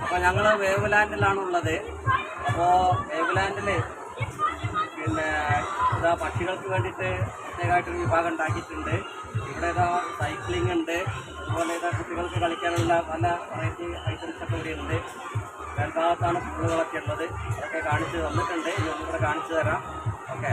അപ്പോൾ ഞങ്ങൾ വേവ് ലാൻഡിലാണുള്ളത് അപ്പോൾ വേവ് ലാൻഡിൽ പിന്നെ ഇതാ പക്ഷികൾക്ക് വേണ്ടിയിട്ട് പ്രത്യേകമായിട്ടൊരു വിഭാഗം ഉണ്ടാക്കിയിട്ടുണ്ട്. ഇവിടെ ഇതാ സൈക്ലിംഗ് ഉണ്ട്. അതുപോലെ ഇതാ കുട്ടികൾക്ക് കളിക്കാനുള്ള പല വെറൈറ്റി ഐറ്റംസ് ഒക്കെ ഇവിടെ ഉണ്ട്. രണ്ടാമത്താണ് സ്കൂളുകളൊക്കെ ഉള്ളത്. അതൊക്കെ കാണിച്ച് തന്നിട്ടുണ്ട്. ഇനി ഒന്നും കൂടെ കാണിച്ചു തരാം. ഓക്കെ.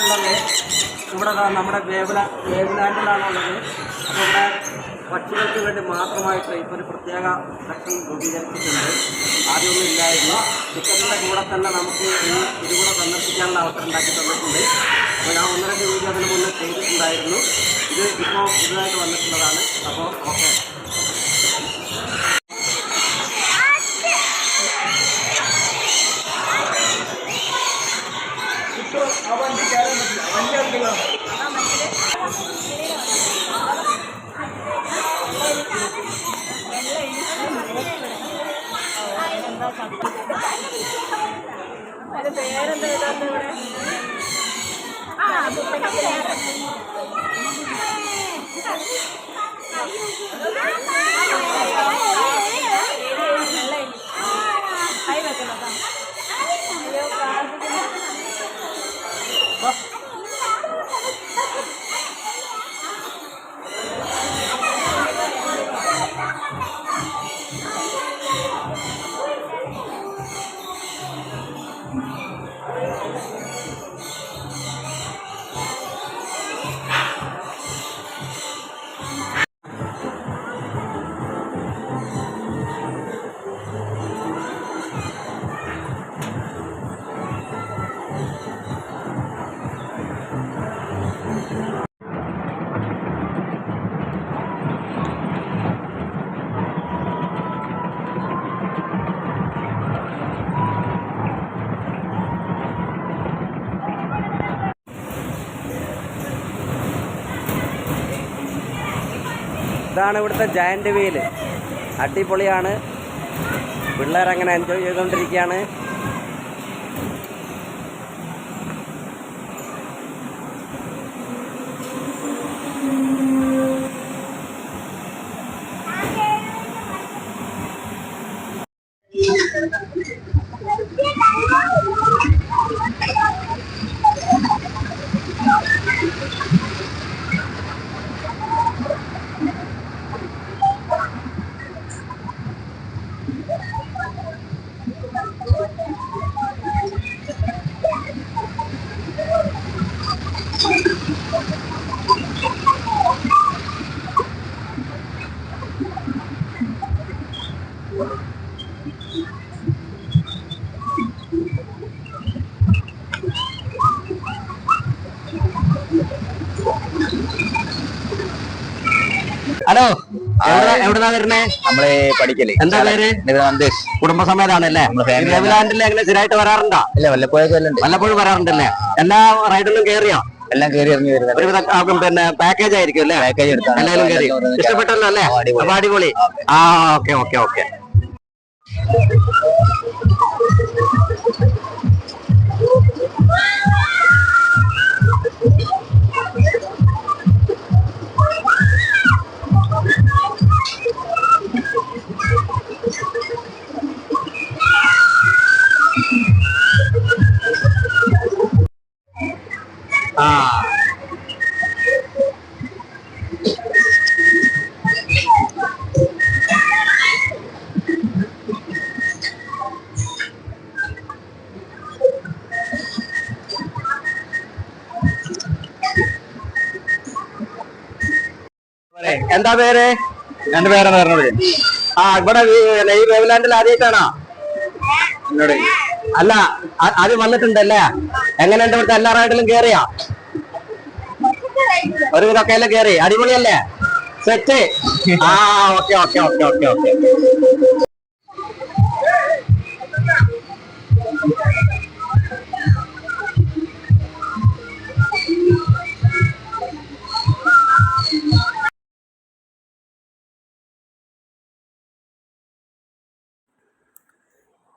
ഉള്ളത്. ഇവിടെ നമ്മുടെ വേവല വേവലാൻഡിലാണുള്ളത് അപ്പോൾ ഇവിടെ പക്ഷികൾക്ക് വേണ്ടി മാത്രമായിട്ട് ഇപ്പോൾ ഒരു പ്രത്യേക സെക്ഷൻ രൂപീകരിച്ചിട്ടുണ്ട്. ആദ്യമൊന്നും ഇല്ലായിരുന്നു ടിക്കറ്റിന്റെ കൂടെ തന്നെ നമുക്ക് ഈ ഇതുകൂടെ സന്ദർശിക്കാനുള്ള അവസരം ഉണ്ടാക്കി തന്നിട്ടുണ്ട്. അപ്പോൾ ഞാൻ ഒന്ന് രണ്ട് വീഡിയോ അതിന് മുന്നേ ചെയ്തിട്ടുണ്ടായിരുന്നു. ഇത് ഇപ്പോൾ പുതുതായിട്ട് വന്നിട്ടുള്ളതാണ്. അപ്പോൾ ഓക്കെ. ആ കുട്ടിക്ക് പേര് കൈ ഇതാണ് ഇവിടുത്തെ ജയന്റ് വീൽ അടിപൊളിയാണ്. പിള്ളേരങ്ങനെ എൻജോയ് ചെയ്തുകൊണ്ടിരിക്കുകയാണ്. ഹലോ എവിടെന്നാ വരണേ വരുന്നേ? നമ്മൾ പഠിക്കൽ. എന്താ പേര്? നന്ദേഷ് കുടുംബസമേതാണല്ലേ? രവിലാൻഡിൽ എങ്ങനെ സ്ഥിരമായിട്ട് വരാറുണ്ടോ? ഇല്ല വല്ലപ്പോഴൊക്കെ ഉണ്ട് വല്ലപ്പോഴും വരാറുണ്ടല്ലേ? എല്ലാ റൈഡിലും കേറിയോ എല്ലാം കയറി ഇറങ്ങി വരുന്നത്. പിന്നെ പാക്കേജ് ആയിരിക്കും അല്ലേ? പാക്കേജ് എടുത്താൽ എല്ലാവരും കയറി ഇഷ്ടപ്പെട്ടല്ലോ അല്ലേ? അടിപൊളി. ആ ഓക്കെ ഓക്കെ ഓക്കെ. എന്താ പേര്? എന്റെ പേരെന്ന് പറഞ്ഞത്. ആ ഇവിടെ ഈ- വേവലാൻഡിൽ ആദ്യമായിട്ടാണോ? എന്നോട്. അല്ല ആദ്യം വന്നിട്ടുണ്ടല്ലേ? എങ്ങനെയുണ്ട് ഇവിടുത്തെ എല്ലാ റൈഡിലും കേറിയാ? ഒരു വിധമൊക്കെ എല്ലാം കേറി? അടിപൊളിയല്ലേ? സെറ്റ് ആ okay okay okay okay okay.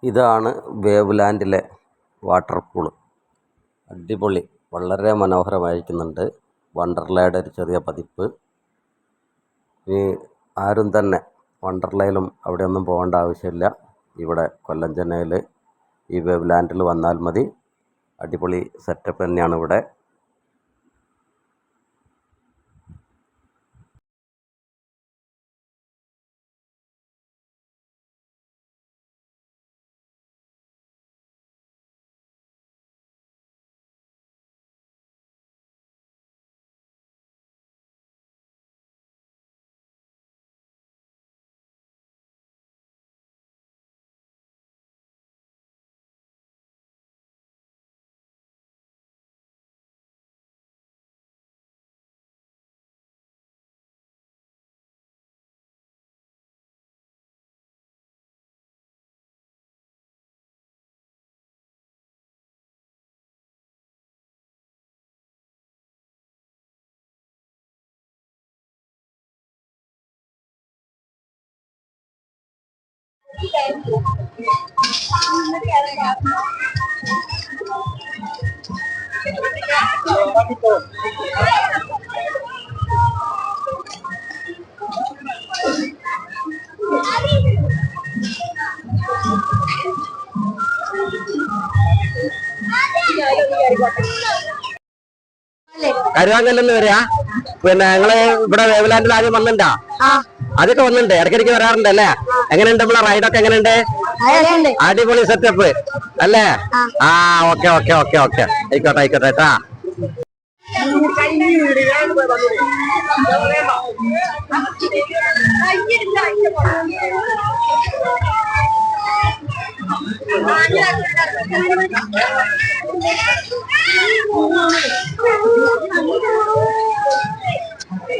ഇതാണ് വേവ്ലാൻഡിലെ വാട്ടർ പൂൾ അടിപൊളി വളരെ മനോഹരമായിരിക്കുന്നുണ്ട്. വണ്ടർലയുടെ ഒരു ചെറിയ പതിപ്പ്. ഇനി ആരും തന്നെ വണ്ടർലയിലും അവിടെയൊന്നും പോകേണ്ട ആവശ്യമില്ല. ഇവിടെ കൊല്ലം ചെന്നൈയിൽ ഈ വേവ്ലാൻഡിൽ വന്നാൽ മതി. അടിപൊളി സെറ്റപ്പ് തന്നെയാണ് ഇവിടെ. കരുവാങ്കല്ലെന്ന് വരിക. പിന്നെ ഞങ്ങൾ ഇവിടെ വേവലാൻഡിൽ ആദ്യം വന്നിട്ടുണ്ടാ അതൊക്കെ വന്നിട്ടുണ്ട്. ഇടയ്ക്കിടയ്ക്ക് വരാറുണ്ട് അല്ലേ? എങ്ങനെയുണ്ട് നമ്മളെ റൈഡൊക്കെ എങ്ങനെയുണ്ട്? അടിപൊളി സെറ്റപ്പ് അല്ലേ? ആ. ഓക്കെ ഓക്കെ ഓക്കെ ഓക്കെ ആയിക്കോട്ടെ ആയിക്കോട്ടെ കേട്ടാ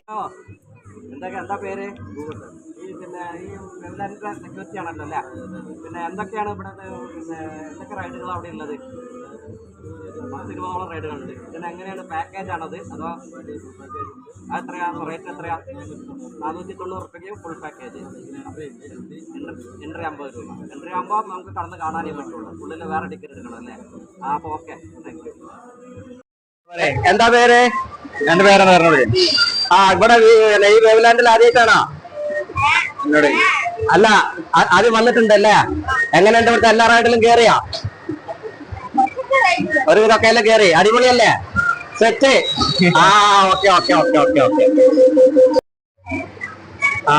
ആ, എന്തൊക്കെ എന്താ പേര്? ഈ പിന്നെ ഈ വെള്ളാരിന്റെ സെക്യൂരിറ്റി ആണല്ലോ അല്ലേ? പിന്നെ എന്തൊക്കെയാണ് ഇവിടെ പിന്നെ എന്തൊക്കെ റൈഡുകൾ അവിടെ ഉള്ളത്? പത്ത് രൂപയോളം റൈഡുകളുണ്ട് പിന്നെ എങ്ങനെയാണ് പാക്കേജ് ആണത്? അതോ എത്രയാ റേറ്റ് എത്രയാ? നാനൂറ്റി തൊണ്ണൂറ് റുപ്യക്ക് ഫുൾ പാക്കേജ് എൻട്രി അമ്പത് രൂപ. എൻട്രി ആകുമ്പോൾ നമുക്ക് കടന്ന് കാണാനേ പറ്റുള്ളൂ. ഉള്ളിൽ വേറെ ടിക്കറ്റ് എടുക്കണം അല്ലേ? ആ അപ്പോൾ ഓക്കെ താങ്ക് യു എന്താ പേര്? എന്റെ പേരാണ് പറഞ്ഞത്. ആ ഇവിടെ ഈ- വേവലാൻഡിൽ ആദ്യമായിട്ടാണോ? എന്നോട് അല്ല ആദ്യം വന്നിട്ടുണ്ടല്ലേ? എങ്ങനെയുണ്ട് ഇവിടുത്തെ എല്ലാ റൈഡിലും കേറിയാ? ഒരു വിധമൊക്കെ എല്ലാം കേറി? അടിപൊളിയല്ലേ? സെറ്റ് ആ okay okay okay okay okay. ആ.